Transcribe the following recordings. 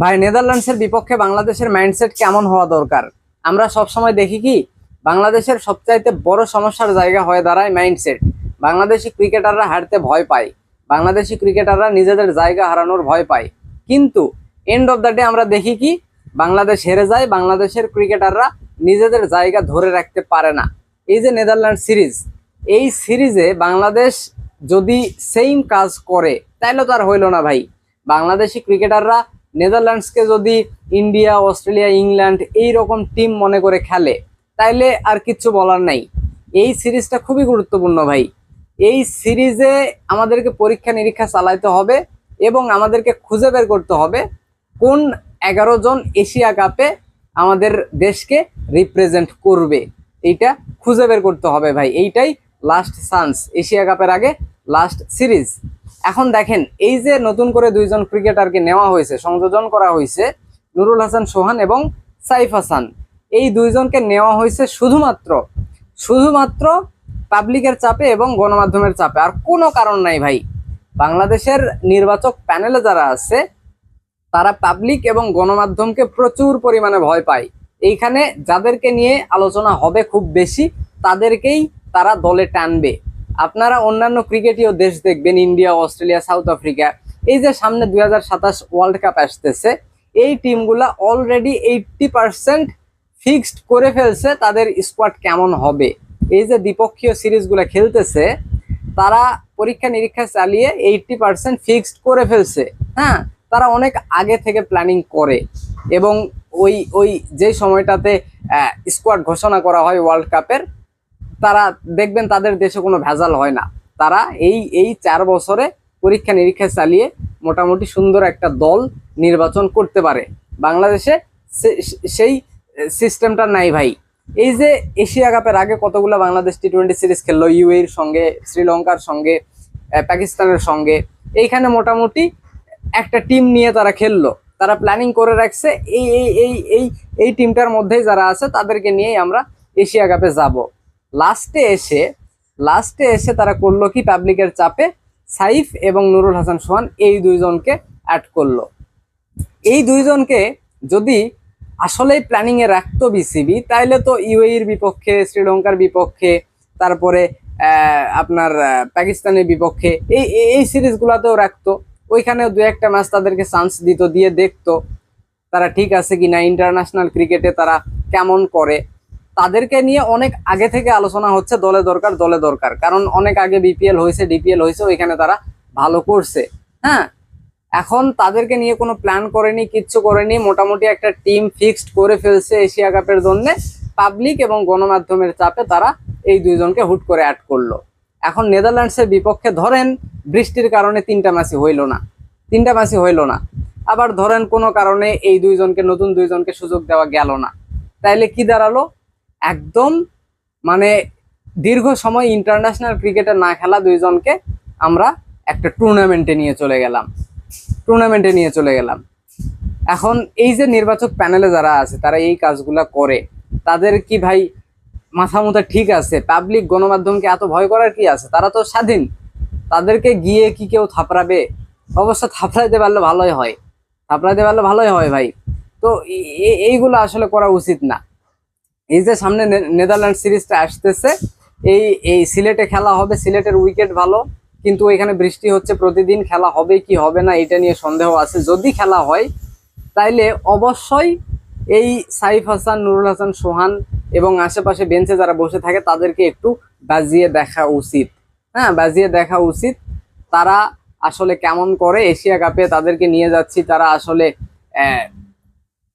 ভাই, নেদারল্যান্ডসের বিপক্ষে বাংলাদেশের মাইন্ডসেট কেমন হওয়া দরকার? আমরা সব সময় দেখি কি, বাংলাদেশের সবচাইতে বড় সমস্যার জায়গা হয়ে দাঁড়ায় মাইন্ডসেট বাংলাদেশি ক্রিকেটাররা হারতে ভয় পায়। বাংলাদেশি ক্রিকেটাররা নিজেদের জায়গা হারানোর ভয় পায়। কিন্তু এন্ড অফ দ্য ডে আমরা দেখি কি, বাংলাদেশ হেরে যায়, বাংলাদেশের ক্রিকেটাররা নিজেদের জায়গা ধরে রাখতে পারে না। এই যে নেদারল্যান্ড সিরিজ, এই সিরিজে বাংলাদেশ যদি সেম কাজ করে, তাইলে তো আর হইল না ভাই। বাংলাদেশি ক্রিকেটাররা নেদারল্যান্ডসকে যদি ইন্ডিয়া, অস্ট্রেলিয়া, ইংল্যান্ড এই রকম টিম মনে করে খেলে, তাইলে আর কিচ্ছু বলার নাই। এই সিরিজটা খুবই গুরুত্বপূর্ণ ভাই। এই সিরিজে আমাদেরকে পরীক্ষা নিরীক্ষা চালাইতে হবে এবং আমাদেরকে খুঁজে বের করতে হবে কোন এগারো জন এশিয়া কাপে আমাদের দেশকে রিপ্রেজেন্ট করবে। এইটা খুঁজে বের করতে হবে ভাই। এইটাই লাস্ট চান্স এশিয়া কাপের আগে লাস্ট সিরিজ এখন দেখেন, এই যে নতুন করে দুইজন ক্রিকেটারকে নেওয়া হয়েছে, সংযোজন করা হয়েছে, নুরুল হাসান সোহান এবং সাইফ হাসান। এই দুইজনকে নেওয়া হয়েছে শুধুমাত্র শুধুমাত্র পাবলিকের চাপে এবং গণমাধ্যমের চাপে। আর কোনো কারণ নাই ভাই। বাংলাদেশের নির্বাচক প্যানেলে যারা আছে, তারা পাবলিক এবং গণমাধ্যমকে প্রচুর পরিমাণে ভয় পায়। এইখানে যাদেরকে নিয়ে আলোচনা হবে খুব বেশি, তাদেরকেই তারা দলে টানবে। আপনারা অন্যান্য ক্রিকেটীয় দেশ দেখবেন, ইন্ডিয়া, অস্ট্রেলিয়া, সাউথ আফ্রিকা। এই যে সামনে দু হাজার সাতাশ ওয়ার্ল্ড কাপ আসতেছে, এই টিমগুলা অলরেডি এইটটি পার্সেন্ট ফিক্সড করে ফেলছে তাদের স্কোয়াড কেমন হবে। এই যে দ্বিপক্ষীয় সিরিজগুলো খেলতেছে, তারা পরীক্ষা নিরীক্ষা চালিয়ে এইটটি পার্সেন্ট ফিক্সড করে ফেলছে। হ্যাঁ তারা অনেক আগে থেকে প্ল্যানিং করে এবং ওই ওই যে সময়টাতে স্কোয়াড ঘোষণা করা হয় ওয়ার্ল্ড কাপের তারা দেখবেন তাদের দেশে কোনো ভেজাল হয় না। তারা এই এই চার বছরে পরীক্ষা নিরীক্ষা চালিয়ে মোটামুটি সুন্দর একটা দল নির্বাচন করতে পারে। বাংলাদেশে সেই সিস্টেমটা নাই ভাই। এই যে এশিয়া কাপের আগে কতগুলো বাংলাদেশ টি টোয়েন্টি সিরিজ খেললো ইউএর সঙ্গে, শ্রীলঙ্কার সঙ্গে পাকিস্তানের সঙ্গে, এইখানে মোটামুটি একটা টিম নিয়ে তারা খেললো। তারা প্ল্যানিং করে রাখছে, এই এই এই এই টিমটার মধ্যেই যারা আছে তাদেরকে নিয়েই আমরা এশিয়া কাপে যাব। লাস্টে এসে লাস্টে এসে তারা করল কি? পাবলিকের চাপে সাইফ এবং নুরুল হাসান সোহান এই দুইজনকে অ্যাড করল। এই দুইজনকে যদি আসলেই প্ল্যানিং এ রাখতো বিসিবি তাইলে তো ইউএইর বিপক্ষে, শ্রীলঙ্কার বিপক্ষে, তারপরে আপনার পাকিস্তানের বিপক্ষে, এই, এই- সিরিজগুলোতেও রাখতো। ওইখানেও দু একটা ম্যাচ তাদেরকে চান্স দিত, দিয়ে দেখতো তারা ঠিক আছে কিনা ইন্টারন্যাশনাল ক্রিকেটে তারা কেমন করে। তাদেরকে নিয়ে অনেক আগে থেকে আলোচনা হচ্ছে দলে দরকার দলে দরকার। কারণ অনেক আগে বিপিএল হয়েছে ডিপিএল হয়েছে, ওইখানে তারা ভালো করছে। হ্যাঁ? এখন তাদেরকে নিয়ে কোনো প্ল্যান করেনি, কিচ্ছু করেনি, মোটামুটি একটা টিম ফিক্সড করে ফেলছে এশিয়া কাপের জন্য। পাবলিক এবং গণমাধ্যমের চাপে তারা এই দুইজনকে হুট করে অ্যাড করল। এখন নেদারল্যান্ডসের বিপক্ষে ধরেন, বৃষ্টির কারণে তিনটা ম্যাচই হইল না। তিনটা ম্যাচই হইল না। আবার ধরেন কোনো কারণে এই দুইজনকে, নতুন দুইজনকে সুযোগ দেওয়া গেল না। তাইলে কি দাঁড়াল? একদম মানে দীর্ঘ সময় ইন্টারন্যাশনাল ক্রিকেটে না খেলা দুইজনকে আমরা একটা টুর্নামেন্টে নিয়ে চলে গেলাম। টুর্নামেন্টে নিয়ে চলে গেলাম। এখন এই যে নির্বাচক প্যানেলে যারা আছে, তারা এই কাজগুলা করে, তাদের কি ভাই মাথা মুথা ঠিক আছে? পাবলিক গণমাধ্যমকে এত ভয় করার কি আছে? তারা তো স্বাধীন। তাদেরকে গিয়ে কি কেউ থাপড়াবে? অবশ্য থাপড়াইতে পারলে ভালোই হয়। থাপড়াইতে পারলে ভালোই হয় ভাই। তো এইগুলো আসলে করা উচিত না। এই যে সামনে নেদারল্যান্ড সিরিজটা আসতেছে, এই এই সিলেটে খেলা হবে, সিলেটের উইকেট ভালো, কিন্তু এখানে বৃষ্টি হচ্ছে প্রতিদিন, খেলা হবে কি হবে না, এটা নিয়ে সন্দেহ আছে। যদি খেলা হয়, তাইলে অবশ্যই এই সাইফ হাসান, নুরুল হাসান, সোহান এবং আশেপাশে বেঞ্চে যারা বসে থাকে, তাদেরকে একটু বাজিয়ে দেখা উচিত। হ্যাঁ বাজিয়ে দেখা উচিত তারা আসলে কেমন করে এশিয়া কাপে তাদেরকে নিয়ে যাচ্ছি, তারা আসলে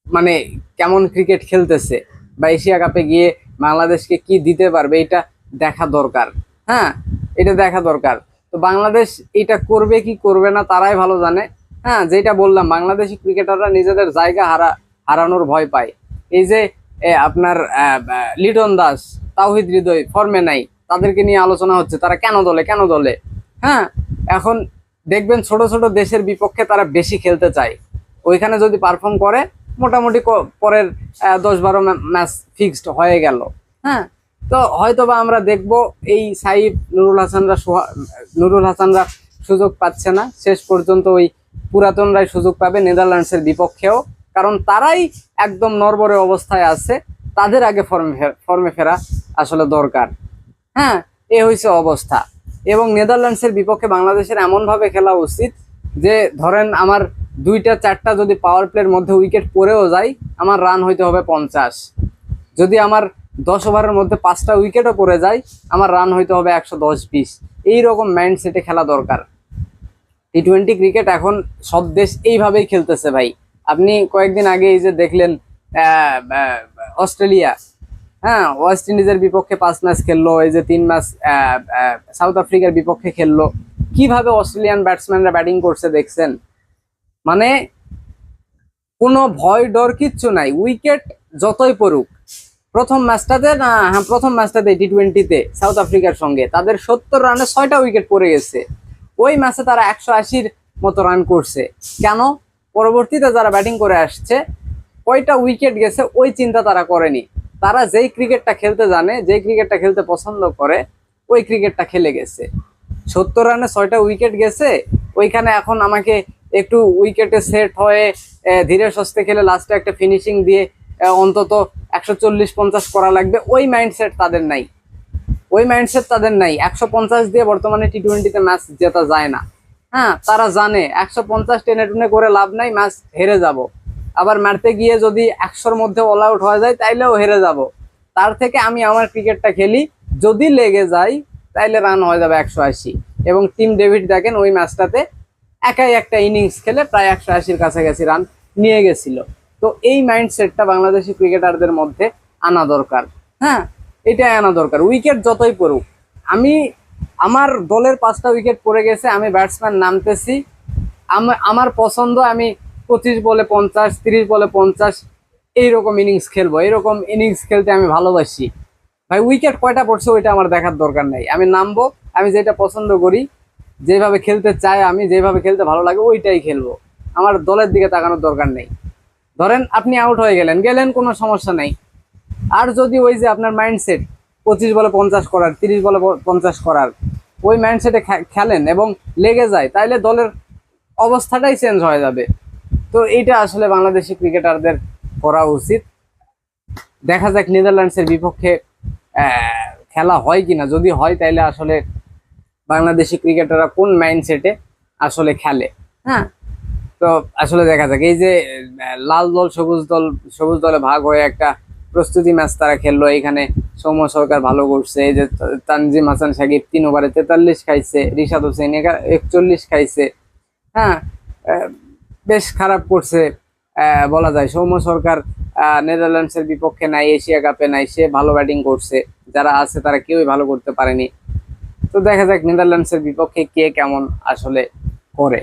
মানে কেমন ক্রিকেট খেলতেছে। বা এশিয়া কাপে গিয়ে বাংলাদেশকে কি দিতে পারবে এটা দেখা দরকার। হ্যাঁ এটা দেখা দরকার। তো বাংলাদেশ এটা করবে কি করবে না তারাই ভালো জানে। হ্যাঁ যেটা বললাম, বাংলাদেশি ক্রিকেটাররা নিজেদের জায়গা হারা, হারানোর ভয় পায়। এই যে আপনার লিটন দাস, তাওহিদ হৃদয়, ফর্মে নাই। তাদেরকে নিয়ে আলোচনা হচ্ছে, তারা কেন দলে কেন দলে? হ্যাঁ এখন দেখবেন ছোট ছোট দেশের বিপক্ষে তারা বেশি খেলতে চায়। ওইখানে যদি পারফর্ম করে মোটামুটি পরের দশ বারো ম্যাচ ফিক্সড হয়ে গেল। হ্যাঁ? তো হয়তোবা আমরা দেখব এই সাইফ নুরুল হাসানরা নুরুল হাসানরা সুযোগ পাচ্ছে না। শেষ পর্যন্ত ওই পুরাতনরাই সুযোগ পাবে নেদারল্যান্ডসের বিপক্ষেও। কারণ তারাই একদম নরবরে অবস্থায় আছে। তাদের আগে ফর্মে ফর্মে ফেরা আসলে দরকার। হ্যাঁ? এ হয়েছে অবস্থা। এবং নেদারল্যান্ডসের বিপক্ষে বাংলাদেশের এমনভাবে খেলা উচিত যে, ধরেন আমার দুইটা, চারটা যদি পাওয়ার প্লের মধ্যে উইকেট পড়েও যায়, আমার রান হইতে হবে পঞ্চাশ। যদি আমার দশ ওভারের মধ্যে পাঁচটা উইকেটও পড়ে যায়, আমার রান হইতে হবে একশো দশ বিশ। এইরকম মাইন্ড সেটে খেলা দরকার। টি টোয়েন্টি ক্রিকেট এখন সব দেশ এইভাবেই খেলতেছে ভাই। আপনি কয়েকদিন আগে এই যে দেখলেন অস্ট্রেলিয়া। হ্যাঁ ওয়েস্ট ইন্ডিজের বিপক্ষে পাঁচ ম্যাচ খেললো, এই যে তিন ম্যাচ সাউথ আফ্রিকার বিপক্ষে খেললো। কীভাবে অস্ট্রেলিয়ান ব্যাটসম্যানরা ব্যাটিং করছে দেখছেন? মানে কোনো ভয় ডর কিচ্ছু নাই, উইকেট যতই পড়ুক। প্রথম ম্যাচটাতে না হ্যাঁ প্রথম ম্যাচটাতে টি টোয়েন্টিতে সাউথ আফ্রিকার সঙ্গে তাদের সত্তর রানে ছয়টা উইকেট পড়ে গেছে। ওই ম্যাচে তারা একশো আশির মতো রান করছে। কেন? পরবর্তীতে যারা ব্যাটিং করে আসছে, কয়টা উইকেট গেছে ওই চিন্তা তারা করেনি। তারা যেই ক্রিকেটটা খেলতে জানে, যেই ক্রিকেটটা খেলতে পছন্দ করে, ওই ক্রিকেটটা খেলে গেছে। সত্তর রানে ছয়টা উইকেট গেছে, ওইখানে এখন আমাকে একটু উইকেটে সেট হয়ে ধীরে সস্তে খেলে লাস্টে একটা ফিনিশিং দিয়ে অন্তত একশো চল্লিশ পঞ্চাশ করা লাগবে। ওই মাইন্ডসেট তাদের নাই। ওই মাইন্ডসেট তাদের নাই। একশো পঞ্চাশ দিয়ে বর্তমানে টি টোয়েন্টিতে ম্যাচ জেতা যায় না। হ্যাঁ তারা জানে, একশো পঞ্চাশ টেনে টুনে করে লাভ নাই ম্যাচ হেরে যাব। আবার মারতে গিয়ে যদি একশোর মধ্যে অল আউট হয়ে যায়, তাইলেও হেরে যাব। তার থেকে আমি আমার ক্রিকেটটা খেলি। যদি লেগে যায়, তাইলে রান হয়ে যাবে একশো আশি। এবং টিম ডেভিড দেখেন ওই ম্যাচটাতে একাই একটা ইনিংস খেলে প্রায় একশো আশির কাছাকাছি রান নিয়ে গেছিল। তো এই মাইন্ডসেটটা বাংলাদেশি ক্রিকেটারদের মধ্যে আনা দরকার। হ্যাঁ এটাই আনা দরকার। উইকেট যতই পড়ুক, আমি, আমার দলের পাঁচটা উইকেট পড়ে গেছে, আমি ব্যাটসম্যান নামতেছি। আম- আমার পছন্দ আমি পঁচিশ বলে পঞ্চাশ, তিরিশ বলে পঞ্চাশ, এইরকম ইনিংস খেলব। এরকম ইনিংস খেলতে আমি ভালোবাসি। ভাই উইকেট কয়টা পড়ছে ওইটা আমার দেখার দরকার নাই। আমি নামবো, আমি যেটা পছন্দ করি যেভাবে খেলতে চাই আমি যেভাবে খেলতে ভালো লাগে, ওইটাই খেলব। আমার দলের দিকে তাকানোর দরকার নেই। ধরেন আপনি আউট হয়ে গেলেন গেলেন কোনো সমস্যা নেই। আর যদি ওই যে আপনার মাইন্ডসেট পঁচিশ বলে পঞ্চাশ করার, তিরিশ বলে পঞ্চাশ করার, ওই মাইন্ডসেটে খেলেন এবং লেগে যায়, তাইলে দলের অবস্থাটাই চেঞ্জ হয়ে যাবে। তো এইটা আসলে বাংলাদেশি ক্রিকেটারদের করা উচিত। দেখা যাক নেদারল্যান্ডসের বিপক্ষে খেলা হয় কিনা। যদি হয়, তাইলে আসলে বাংলাদেশি ক্রিকেটাররা কোন মাইন্ডসেটে আসলে খেলে? হ্যাঁ? তো আসলে দেখা যাক, এই যে লাল দল, সবুজ দল, সবুজ দলে ভাগ হয়ে একটা প্রস্তুতি ম্যাচ তারা খেললো। এখানে সৌম্য সরকার ভালো করছে, এই যে তানজিম হাসান সাকিব তিন ওভারে তেতাল্লিশ খাইছে, রিশাদ হোসেন একা- একচল্লিশ খাইছে। হ্যাঁ? বেশ খারাপ করছে বলা যায়। সৌম্য সরকার নেদারল্যান্ডসের বিপক্ষে নাই, এশিয়া কাপে নাই, সে ভালো ব্যাটিং করছে। যারা আছে তারা কেউই ভালো করতে পারেনি। তো দেখা যাক নেদারল্যান্ডসের বিপক্ষে কে কেমন আসলে করে।